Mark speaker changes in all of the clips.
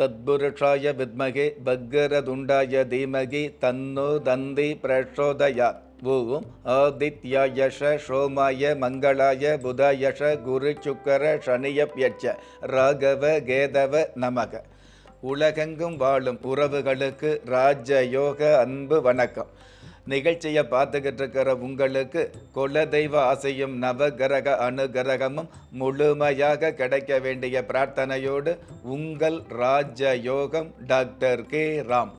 Speaker 1: தத்புருஷாய வித்மகே பக்கரதுண்டாய தீமகி தன்னு தந்தி பிரச்சோதயாத் ஓம் ஆதித்யாயஷ சோமாய மங்களாய புதாயஷ குரு சுக்கர சனியப்யட்ச ராகவ கேதவ நமக உலகெங்கும் வாழும் உறவுகளுக்கு ராஜயோக அன்பு வணக்கம். நிகழ்ச்சியை பார்த்துக்கிட்டு இருக்கிற உங்களுக்கு குலதெய்வ ஆசையும் நவகிரக அனுகிரகமும் முழுமையாக கிடைக்க வேண்டிய பிரார்த்தனையோடு உங்கள் ராஜயோகம் டாக்டர் கே ராம்.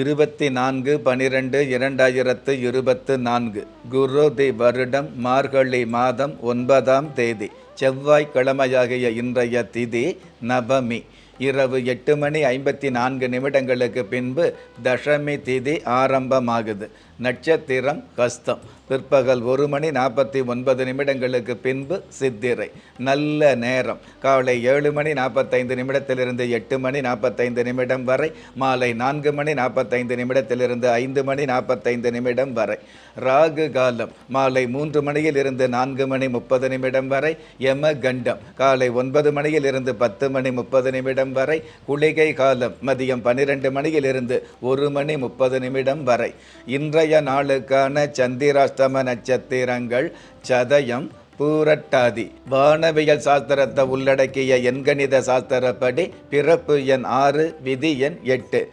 Speaker 1: இருபத்தி நான்கு பனிரெண்டு இரண்டாயிரத்து இருபத்து நான்கு குருதி வருடம் மார்கழி மாதம் ஒன்பதாம் தேதி. செவ்வாய்க்கிழமையாகிய இன்றைய திதி நவமி. இரவு எட்டு மணி ஐம்பத்தி நான்கு நிமிடங்களுக்கு பின்பு தசமி திதி ஆரம்பமாகுது. நட்சத்திரம் கஸ்தம் பிற்பகல் ஒரு மணி நாற்பத்தி ஒன்பது நிமிடங்களுக்கு பின்பு சித்திரை. நல்ல நேரம். காலை ஏழு மணி நாற்பத்தைந்து நிமிடத்திலிருந்து எட்டு மணி நாற்பத்தைந்து நிமிடம் வரை. மாலை நான்கு மணி நாற்பத்தைந்து நிமிடத்திலிருந்து ஐந்து மணி நாற்பத்தைந்து நிமிடம் வரை. ராகு காலம். மாலை மூன்று மணியில் இருந்து நான்கு மணி முப்பது நிமிடம் வரை. யம கண்டம் காலை ஒன்பது மணியில் இருந்து பத்து மணி முப்பது நிமிடம் வரை. குளிகை காலம். மதியம் பன்னிரெண்டு மணியில் இருந்து ஒரு மணி முப்பது நிமிடம் வரை. இன்றைய நாளுக்கான சந்திராஷ்டம நட்சத்திரங்கள் சதயம் பூரட்டாதி. வானவியல் சாஸ்திரத்தை உள்ளடக்கிய எண்கணித சாஸ்திரப்படி பிறப்பு எண் ஆறு விதி எண் எட்டு.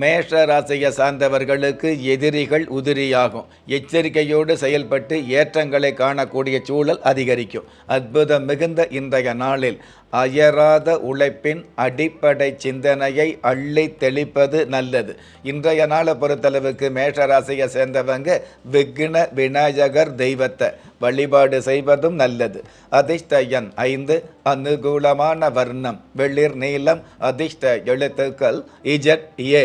Speaker 1: மேஷ ராசியை சார்ந்தவர்களுக்கு எதிரிகள் உதிரியாகும். எச்சரிக்கையோடு செயல்பட்டு ஏற்றங்களை காணக்கூடிய சூழல் அதிகரிக்கும். அற்புதம் மிகுந்த இன்றைய நாளில். அயராத உழைப்பின் அடிப்படை சிந்தனையை அள்ளி தெளிப்பது நல்லது. இன்றைய நாளை பொறுத்தளவுக்கு மேஷராசியை சேர்ந்தவங்க விக்ன விநாயகர் தெய்வத்தை வழிபாடு செய்வதும் நல்லது. அதிர்ஷ்ட எண் ஐந்து அனுகூலமான வர்ணம் வெளிர் நீளம் அதிர்ஷ்ட எழுத்துக்கள் இஜட் ஏ.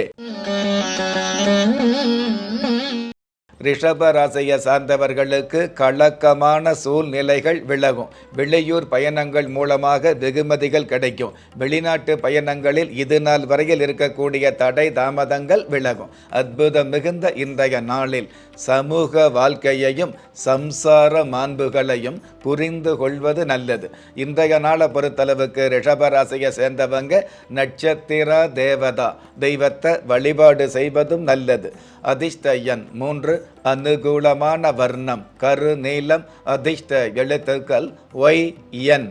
Speaker 1: ரிஷபராசியை சார்ந்தவர்களுக்கு கலக்கமான சூழ்நிலைகள் விலகும். வெளியூர் பயணங்கள் மூலமாக வெகுமதிகள் கிடைக்கும். வெளிநாட்டு பயணங்களில் இது நாள் வரையில் இருக்கக்கூடிய தடை தாமதங்கள் விலகும். அற்புதம் மிகுந்த இன்றைய நாளில் சமூக வாழ்க்கையையும் சம்சார மாண்புகளையும் புரிந்து கொள்வது நல்லது. இன்றைய நாளை பொறுத்தளவுக்கு ரிஷபராசியை சேர்ந்தவங்க நட்சத்திர தேவதா தெய்வத்தை வழிபாடு செய்வதும் நல்லது. அதிர்ஷ்ட எண் மூன்று அனுகூலமான வர்ணம். கரு நீளம் அதிர்ஷ்ட எழுத்துக்கள் ஒய் என்.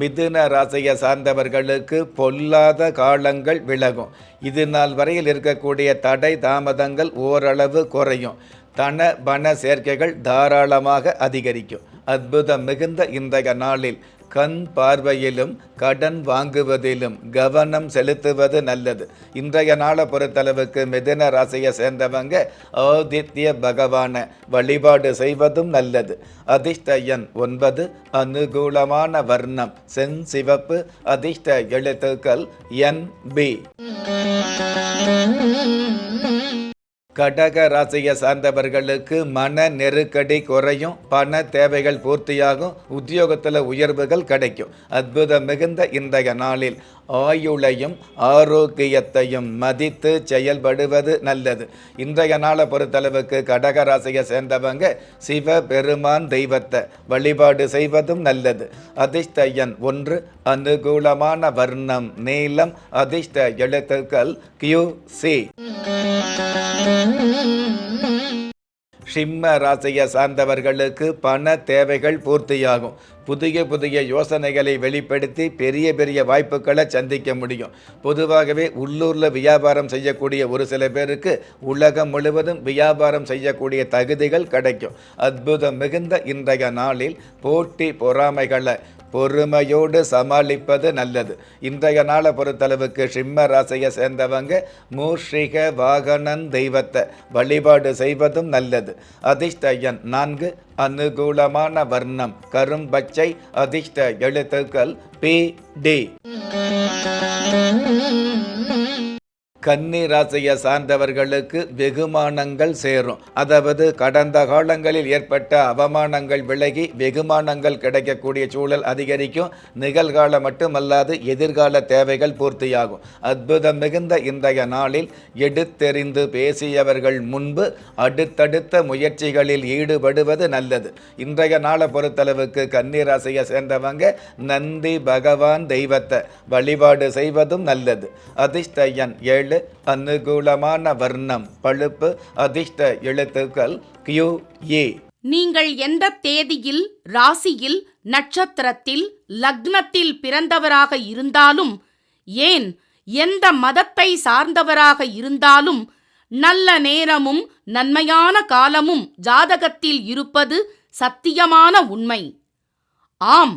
Speaker 1: மிதுன ராசியை சார்ந்தவர்களுக்கு பொல்லாத காலங்கள் விலகும். இது நாள் வரையில் இருக்கக்கூடிய தடை தாமதங்கள் ஓரளவு குறையும். தன பண சேர்க்கைகள் தாராளமாக அதிகரிக்கும். அற்புதம் மிகுந்த இன்றைய நாளில் கண் பார்வையிலும் கடன் வாங்குவதிலும் கவனம் செலுத்துவது நல்லது. இன்றைய நாளை பொறுத்தளவுக்கு மிதுன ராசியை சேர்ந்தவங்க ஆதித்ய பகவான வழிபாடு செய்வதும் நல்லது. அதிர்ஷ்ட எண் ஒன்பது அனுகூலமான வர்ணம் சென் சிவப்பு அதிர்ஷ்ட எழுத்துக்கள் என் பி. கடக ராசியை சார்ந்தவர்களுக்கு மன நெருக்கடி குறையும் பண தேவைகள் பூர்த்தியாகும் உத்தியோகத்தில் உயர்வுகள் கிடைக்கும். அற்புதம் மிகுந்த இன்றைய நாளில். ஆயுளையும் ஆரோக்கியத்தையும் மதித்து செயல்படுவது நல்லது. இன்றைய நாளை பொறுத்தளவுக்கு கடக சேர்ந்தவங்க சேர்ந்தவங்க சிவபெருமான் தெய்வத்தை வழிபாடு செய்வதும் நல்லது. அதிர்ஷ்ட எண் ஒன்று அனுகூலமான வர்ணம் நீளம் அதிர்ஷ்ட எழுத்துக்கள் கியூ சி சிம்ம ராசியை சார்ந்தவர்களுக்கு பண தேவைகள் பூர்த்தியாகும். புதிய புதிய யோசனைகளை வெளிப்படுத்தி பெரிய பெரிய வாய்ப்புகளை சந்திக்க முடியும். பொதுவாகவே உள்ளூரில் வியாபாரம் செய்யக்கூடிய ஒரு சில பேருக்கு உலகம் முழுவதும் வியாபாரம் செய்யக்கூடிய தகுதிகள் கிடைக்கும். அற்புதம் மிகுந்த இன்றைய நாளில் போட்டி பொறாமைகளை பொறுமையோடு சமாளிப்பது நல்லது. இன்றைய நாளை பொறுத்தளவுக்கு சிம்ம ராசியை சேர்ந்தவங்க மூஷிக வாகனன் தெய்வத்தை வழிபாடு செய்வதும் நல்லது. அதிர்ஷ்டயன் நான்கு அனுகூலமான வர்ணம் கரும்பச்சை அதிர்ஷ்ட எழுத்துக்கள் பி டி. கன்னி ராசியை சார்ந்தவர்களுக்கு வெகுமானங்கள் சேரும். அதாவது கடந்த காலங்களில் ஏற்பட்ட அவமானங்கள் விலகி வெகுமானங்கள் கிடைக்கக்கூடிய சூழல் அதிகரிக்கும். நிகழ்காலம் மட்டுமல்லாது எதிர்கால தேவைகள் பூர்த்தியாகும். அற்புதம் மிகுந்த இன்றைய நாளில் எடுத்தெறிந்து பேசியவர்கள் முன்பு அடுத்தடுத்த முயற்சிகளில் ஈடுபடுவது நல்லது. இன்றைய நாளை பொறுத்தளவுக்கு கன்னி ராசியை சேர்ந்தவங்க நந்தி பகவான் தெய்வத்தை வழிபாடு செய்வதும் நல்லது. அதிர்ஷ்ட எண் ஏழு அனுகூலமான வர்ணம் பழுப்பு அதிர்ஷ்ட எழுத்துக்கள் கியூ ஏ
Speaker 2: நீங்கள் எந்த தேதியில் ராசியில் நட்சத்திரத்தில் லக்னத்தில் பிறந்தவராக இருந்தாலும் ஏன் எந்த மதத்தை சார்ந்தவராக இருந்தாலும் நல்ல நேரமும் நன்மையான காலமும் ஜாதகத்தில் இருப்பது சத்தியமான உண்மை. ஆம்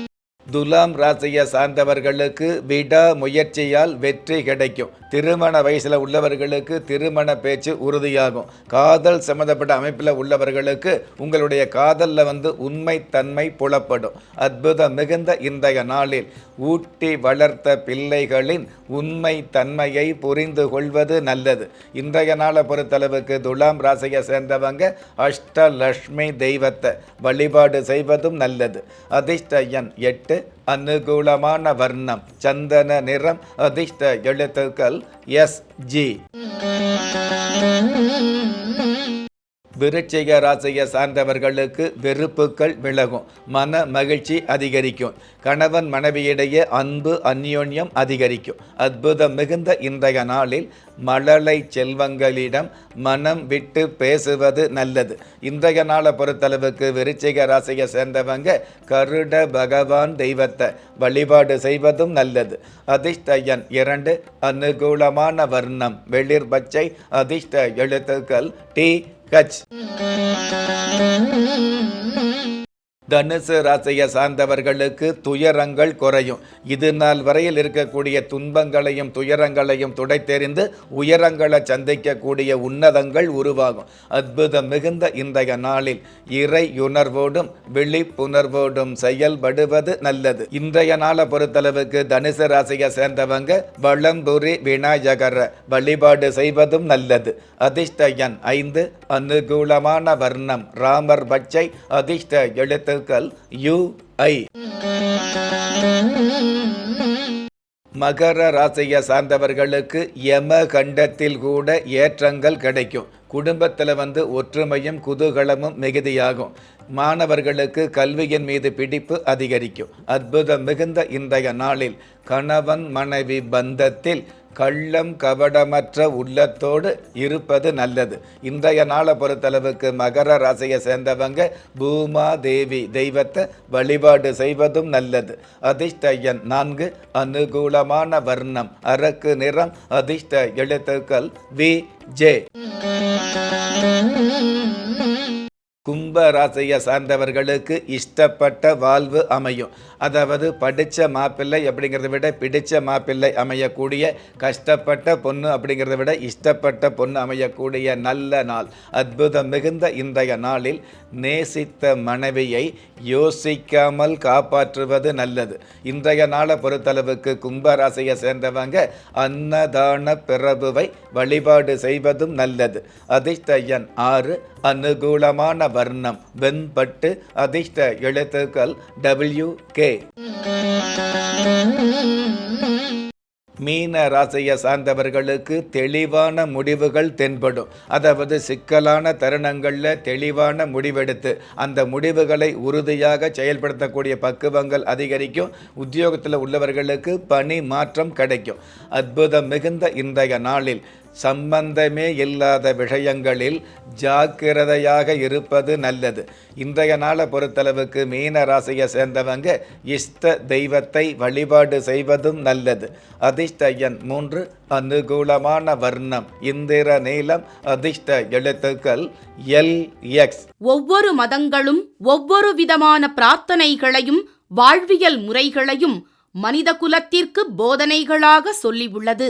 Speaker 1: துலாம் ராசியை சார்ந்தவர்களுக்கு விடா முயற்சியால் வெற்றி கிடைக்கும். திருமண வயசில் உள்ளவர்களுக்கு திருமண பேச்சு உறுதியாகும். காதல் சம்மந்தப்பட்ட அமைப்பில் உள்ளவர்களுக்கு உங்களுடைய காதலில் வந்து உண்மை தன்மை புலப்படும். அற்புதம் மிகுந்த இன்றைய நாளில் ஊட்டி வளர்த்த பிள்ளைகளின் உண்மை தன்மையை புரிந்து கொள்வது நல்லது. இன்றைய நாளை பொறுத்தளவுக்கு துலாம் ராசியை சேர்ந்தவங்க அஷ்டலக்ஷ்மி தெய்வத்தை வழிபாடு செய்வதும் நல்லது. அதிர்ஷ்ட எண் எட்டு அனுகூலமான வர்ணம் சந்தன நிறம் அதிர்ஷ்ட எழுத்துக்கள் எஸ் ஜி விருச்சிக ராசியை சார்ந்தவர்களுக்கு வெறுப்புகள் விலகும். மன மகிழ்ச்சி அதிகரிக்கும். கணவன் மனைவியிடையே அன்பு அந்யோன்யம் அதிகரிக்கும். அற்புதம் மிகுந்த இன்றைய நாளில் மழலை செல்வங்களிடம் மனம் விட்டு பேசுவது நல்லது. இன்றைய நாளை பொறுத்தளவுக்கு விருச்சிக ராசியை சேர்ந்தவங்க கருட பகவான் தெய்வத்தை வழிபாடு செய்வதும் நல்லது. அதிர்ஷ்டயன் இரண்டு அனுகூலமான வர்ணம் வெளிர் பச்சை அதிர்ஷ்ட எழுத்துக்கள் டி கச் தனுசு ராசியை சார்ந்தவர்களுக்கு துயரங்கள் குறையும். இது நாள் வரையில் இருக்கக்கூடிய துன்பங்களையும் துயரங்களையும் துடைத்தெறிந்து உயரங்களை சந்திக்கக்கூடிய உன்னதங்கள் உருவாகும். அற்புதம் மிகுந்த இன்றைய நாளில் இறையுணர்வோடும் விழிப்புணர்வோடும் செயல்படுவது நல்லது. இன்றைய நாளை பொறுத்தளவுக்கு தனுசு ராசியை சேர்ந்தவங்க வளம்புரி விநாயகர வழிபாடு செய்வதும் நல்லது. அதிர்ஷ்ட எண் ஐந்து அனுகூலமான வர்ணம். ராமர் பச்சை அதிர்ஷ்ட எழுத்துக்கள் யு ஐ. மகர ராசியை சார்ந்தவர்களுக்கு யம கண்டத்தில் கூட ஏற்றங்கள் கிடைக்கும். குடும்பத்தில் வந்து ஒற்றுமையும் குதூகலமும் மிகுதியாகும். மாணவர்களுக்கு கல்வியின் மீது பிடிப்பு அதிகரிக்கும். அற்புதம் மிகுந்த இன்றைய நாளில் கணவன் மனைவி பந்தத்தில் கள்ளம் கபடமற்ற உள்ளத்தோடு இருப்பது நல்லது. இன்றைய நாளை பொறுத்தளவுக்கு மகர ராசியை சேர்ந்தவங்க பூமா தேவி தெய்வத்தை வழிபாடு செய்வதும் நல்லது. அதிர்ஷ்டயன் நான்கு அனுகூலமான வர்ணம். அரக்கு நிறம் அதிர்ஷ்ட எழுத்துக்கள் வி ஜே. கும்ப ராசியை சார்ந்தவர்களுக்கு இஷ்டப்பட்ட வாழ்வு அமையும். அதாவது படித்த மாப்பிள்ளை அப்படிங்கிறத விட பிடித்த மாப்பிள்ளை அமையக்கூடிய கஷ்டப்பட்ட பொண்ணு அப்படிங்கிறத விட இஷ்டப்பட்ட பொண்ணு அமையக்கூடிய நல்ல நாள். அற்புதம் மிகுந்த இன்றைய நாளில் நேசித்த மனைவியை யோசிக்காமல் காப்பாற்றுவது நல்லது. இன்றைய நாளை பொறுத்தளவுக்கு கும்பராசையை சேர்ந்தவங்க அன்னதான பிறவுவை வழிபாடு செய்வதும் நல்லது. அதிர்ஷ்ட எண் ஆறு அனுகூலமான வர்ணம் வெண்பட்டு அதிர்ஷ்ட எழுத்துக்கள் டபிள்யூ கே மீன ராசியை சார்ந்தவர்களுக்கு தெளிவான முடிவுகள் தென்படும். அதாவது சிக்கலான தருணங்களில் தெளிவான முடிவெடுத்து அந்த முடிவுகளை உறுதியாக செயல்படுத்தக்கூடிய பக்குவங்கள் அதிகரிக்கும். உத்தியோகத்தில் உள்ளவர்களுக்கு பணி மாற்றம் கிடைக்கும். அற்புதம் மிகுந்த இன்றைய நாளில் சம்பந்தமே இல்லாத விஷயங்களில் ஜாக்கிரதையாக இருப்பது நல்லது. இன்றைய நாளை பொறுத்தளவுக்கு மீன ராசியை சேர்ந்தவங்க இஷ்ட தெய்வத்தை வழிபாடு செய்வதும் நல்லது. அதிர்ஷ்ட எண் மூன்று அனுகூலமான வர்ணம் இந்திர நீளம் அதிர்ஷ்ட எழுத்துக்கள் எல் எக்ஸ்.
Speaker 2: ஒவ்வொரு மதங்களும் ஒவ்வொரு விதமான பிரார்த்தனைகளையும் வாழ்வியல் முறைகளையும் மனித குலத்திற்கு போதனைகளாக சொல்லியுள்ளது.